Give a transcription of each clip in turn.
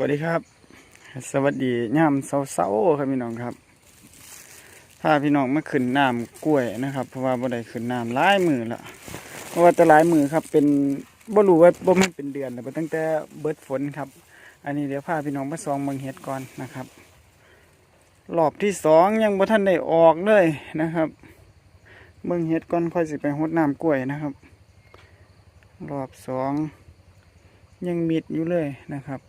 สวัสดีครับ สวัสดีย่ามเสาๆครับพี่น้องครับพาพี่น้องมาขึ้นน้ำกล้วยนะครับ เพราะว่าบ่ได้ขึ้นน้ำหลายมือละเพราะว่าแต่หลายมือครับ เป็นบ่รู้ว่าบ่มันเป็นเดือนแล้วตั้งแต่เบิดฝนครับ อันนี้เดี๋ยวพาพี่น้องมาซองเมืองเฮ็ดก่อนนะครับรอบที่สองยังบ่ทันได้ออกเลยนะครับเมืองเฮ็ดก่อนค่อยสิไปหดน้ำกล้วยนะครับ รอบสองยังมิดอยู่เลยนะครับ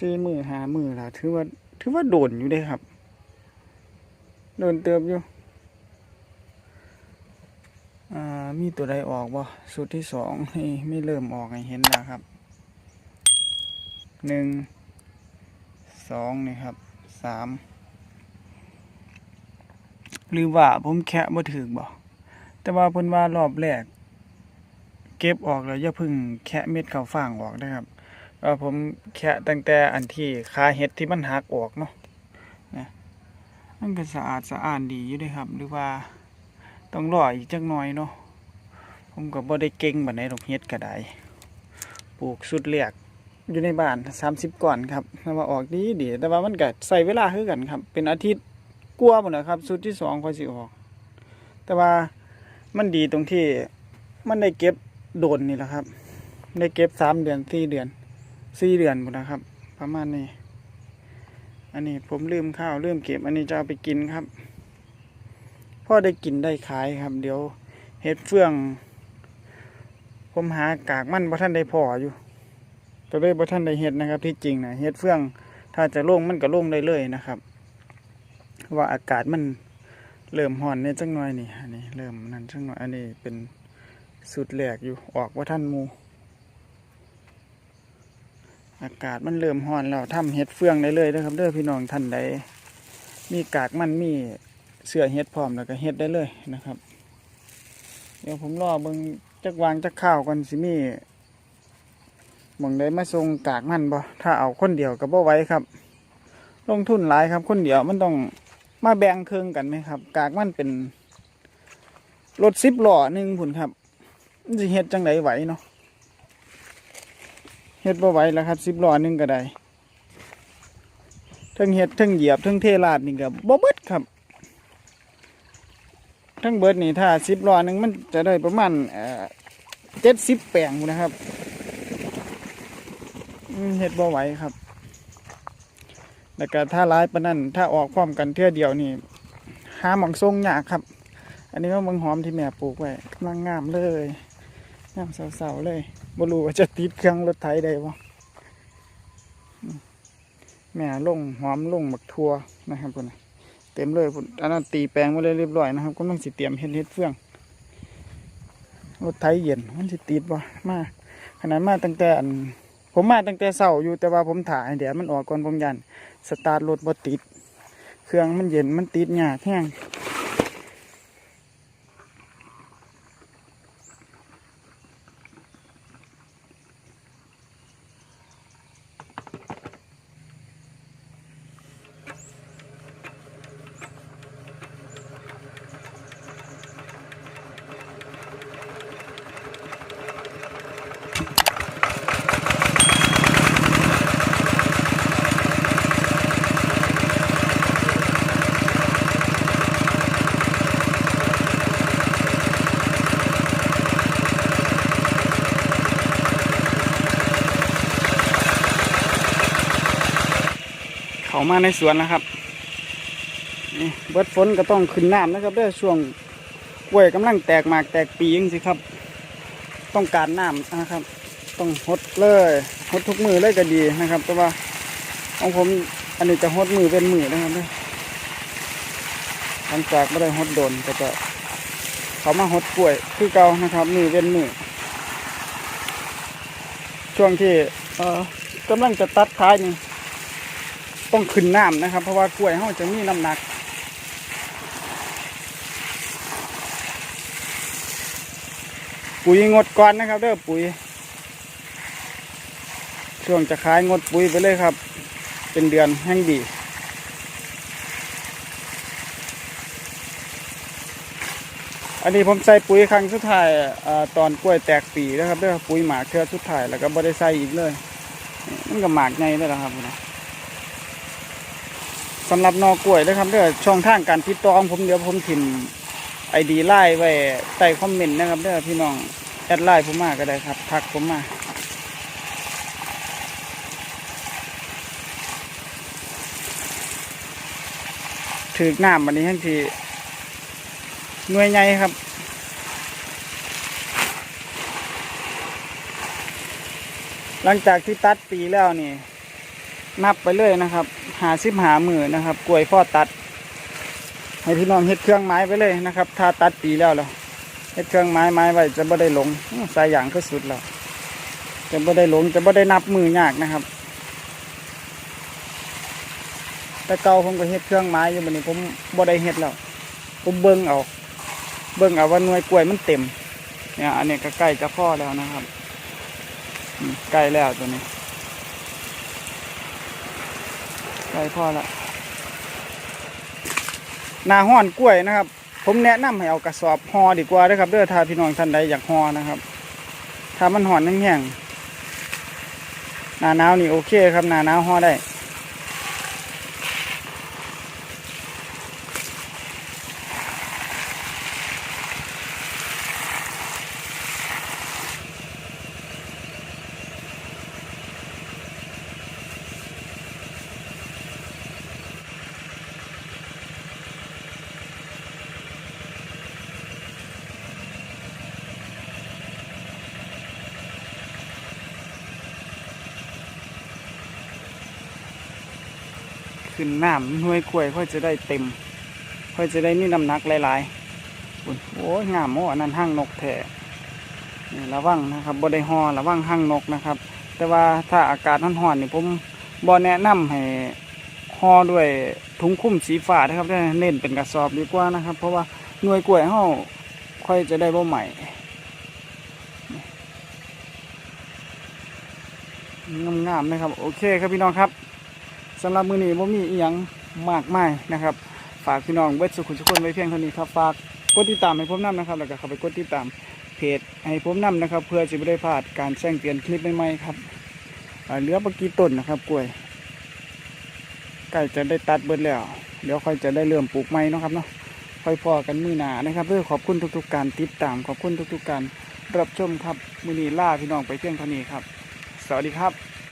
สี่มือหามือล่ะ ถือว่า ถือว่าโดนอยู่เด้ครับ โดนเติบอยู่ อ่า มีตัวใดออกบ่สุดที่สองนี่ไม่เริ่มออกให้เห็นแล้วครับหนึ่งสองนี่ครับสามหรือว่าผมแคะบ่ถึกบ่แต่ว่าเพิ่นว่ารอบแรก เก็บออกแล้วอย่าพึ่งแคะเม็ดข้าวฟ่างออกนะครับ ว่าผมแคะตั้งแต่อันที่ขาเห็ดที่มันหักออกเนาะนะมันก็สะอาดสะอ้านดีอยู่เด้ครับ หรือว่าต้องรออีกจักหน่อยเนาะผมก็บ่ได้เก่งบัดไหนดอกเฮ็ดก็ได้ปลูกสุดเลียกอยู่ในบ้าน30ก่อนครับแต่ว่าออกดีดีแต่ว่ามันก็ใส่เวลาคือกันครับ เป็นอาทิตย์กลัวหมดนะครับสุดที่สองค่อยสิออก แต่ว่ามันดีตรงที่มันได้เก็บโดนนี่แหละครับ ได้เก็บสามเดือนสี่เดือน สี่เดือนหมดนะครับ ประมาณนี้ อันนี้ผมลืมข้าวลืมเก็บ อันนี้จะเอาไปกินครับพ่อได้กินได้ขายครับ เดี๋ยวเห็ดเฟือง ผมหากากมันบ่ท่านได้พออยู่ก็เลยบ่ท่านได้เห็ดนะครับ ที่จริงนะเห็ดเฟือง ถ้าจะลงมันก็ลงได้เลยนะครับ ว่าอากาศมันเริ่มห่อนเนี่ยจังหน่อยนี่อันนี้เริ่มนั่นจังหน่อยอันนี้เป็นสุดแหลกอยู่ออกว่าท่านมู อากาศมันเริ่มห่อนแล้วทำเห็ดเฟืองได้เลยนะครับเด้อพี่น้องท่านใดมีกากมันมีเสื้อเห็ดพร้อมแล้วก็เห็ดได้เลยนะครับ เดี๋ยวผมรอเบิ่งจักวางจักข้าวก่อนสิมีมองได้มาส่งกากมันบ่ถ้าเอาคนเดียวก็บ่ไหว้ครับ ลงทุนหลายครับคนเดียวมันต้องมาแบ่งเครื่องกันไหมครับ กากมันเป็นรถสิบล้อหนึ่งผุนครับมันจะเฮ็ดจังไดไหวเนาะ ฮ็ดบ่ไหวแล้วครับสิบล้อหนึ่งก็ได้ทั้งเฮ็ดทั้งเหยียบทั้งเทลาดนี่ก็บ่เบิดครับทั้งเบิดนี่ถ้าสิบล้อหนึ่งมันจะได้ประมาณเจ็ดสิบแปลงูนะครับเฮ็ดบ่ไหวครับแล้วก็ถ้าร้ายปนนั้นถ้าออกพร้อมกันเทื่อเดียวนี่หาหมองทรงยากครับ อันนี้ว่าเมืองหอมที่แม่ปลูกไว้กำลังงามเลย งามเสาๆเลยบ่รู้ว่าจะติดเครื่องรถไถได้บ่แม่ลงหอมลงบักทัวนะครับพุ่นน่ะเต็มเลยพุ่นอันนั้นตีแปลงมาเลยเรียบร้อยนะครับกำลังสิเตรียมเฮ็ดเฮ็ดเฟืองรถไถเย็นมันสิติดบ่มาขนาดมาตั้งแต่อันผมมาตั้งแต่เช้าอยู่แต่ว่าผมถ่ายเดี๋ยวมันออกก่อนผมยันสตาร์ทรถบ่ติด เครื่องมันเย็นมันติดหยาแห้ง เขามาในสวนนะครับนี่เบิดฝนก็ต้องขึ้นน้ำนะครับเด้วยช่วงกล้วยกำลังแตกหมากแตกปีจังสิครับ ต้องการน้ำนะครับ ต้องหดเลยหดทุกมือเลยก็ดีนะครับ แต่ว่าของผมอันนี้จะหดมือเป็นมือนะครับเด้อหลังจากไม่ได้หดโดนก็จะเขามาหดกล้วยคือเก่านะครับ มือเป็นมือช่วงที่เออกำลังจะตัดท้ายนี่ ต้องขึ้นน้ำนะครับ เพราะว่ากล้วยเขาจะมีน้ำหนัก ปุ๋ยงดก่อนนะครับเด้อปุ๋ย ช่วงจะขายงดปุ๋ยไปเลยครับ เป็นเดือนแห่งดีอันนี้ผมใส่ปุ๋ยครั้งสุดท้ายอตอนกล้วยแตกปีนะครับเด้อปุ๋ยหมากเครือสุดท้ายแล้วก็บ่ได้ใส่อีกเลย มันก็หมากใหญ่ได้แล้วครับนะ สำหรับนอกล้วยนะครับเด้อช่องทางการติดต่อของผมเดี๋ยวผมถิ่มไอดีไล่ไว้ใต้คอมเมนต์นะครับเด้อพี่น้องแอดไลน์ผมมาก็ได้ครับทักผมมาถือกน้ำวันนี้ทั้งทีหน่วยใหญ่ครับหลังจากที่ตัดปีแล้วนี่ นับไปเลยนะครับ หาสิบหามือนะครับ กล้วยพ่อตัด ให้พี่น้องเฮ็ดเครื่องไม้ไปเลยนะครับ ถ้าตัดปีแล้วแล้วเฮ็ดเครื่องไม้ไม้ไว้จะบ่ได้หลงสายอย่างก็สุดแล้วจะบ่ได้หลงจะบ่ได้นับมือยากนะครับ แต่เก่าผมก็เฮ็ดเครื่องไม้อยู่บัดนี้ผมบ่ได้เฮ็ดแล้วผมเบิ่งเอาเบิ่งเอาว่าหน่วยกล้วยมันเต็มเนี่ยอันนี้ก็ใกล้จะพ่อแล้วนะครับใกล้แล้วตัวนี้ ไปพอละนาห้อนกล้วยนะครับ ผมแนะนำให้เอากระสอบห่อดีกว่าด้วยครับเด้อถ้าพี่น้องท่านใดอยากห่อนะครับ ถ้ามันห่อนแห้งๆหนาหนาวนี่โอเคครับหนาหนาวห่อได้ ขึ้นน้ำหน่วยกล้วยค่อยจะได้เต็ม ค่อยจะได้มีน้ำหนักหลายๆโอ้ยงามโอ้อันนั้นห้างนกแท้นี่ระวังนะครับบ่ได้หอระวังห้างนกนะครับ แต่ว่าถ้าอากาศร้อนๆนี่ผมบ่แนะนำให้หอด้วยถุงคุ้มสีฟ้านะครับได้เน้นเป็นกระสอบดีกว่านะครับ เพราะว่าหน่วยกล้วยเฮาค่อยจะได้บ่ใหม่งามๆนะครับ โอเคครับพี่น้องครับ สำหรับมือนี้ผมมีอีหยังมากมายนะครับ ฝากพี่น้องเบิดสุขุนทุกคนไว้เพียงเท่านี้ครับฝากกดติดตามให้ผมนํนะครับ แล้วก็เข้าไปกดติดตามเพจให้ผมนํนะครับ เพื่อจะไม่ได้พลาดการแจ้งเตือนคลิปใหม่ๆครับเหลือปกีต้นนะครับกล้วยใกล้จะได้ตัดเบิดแล้ว เดี๋ยวค่อยจะได้เริ่มปลูกใหม่เนะครับเนาะค่อยพอกันมือหนานะครับเพื่อขอบคุณทุกๆการติดตามขอบคุณทุกๆการรับชมครับมือนี้ล่าพี่น้องไปเพียงเท่านี้ครับ สวัสดีครับ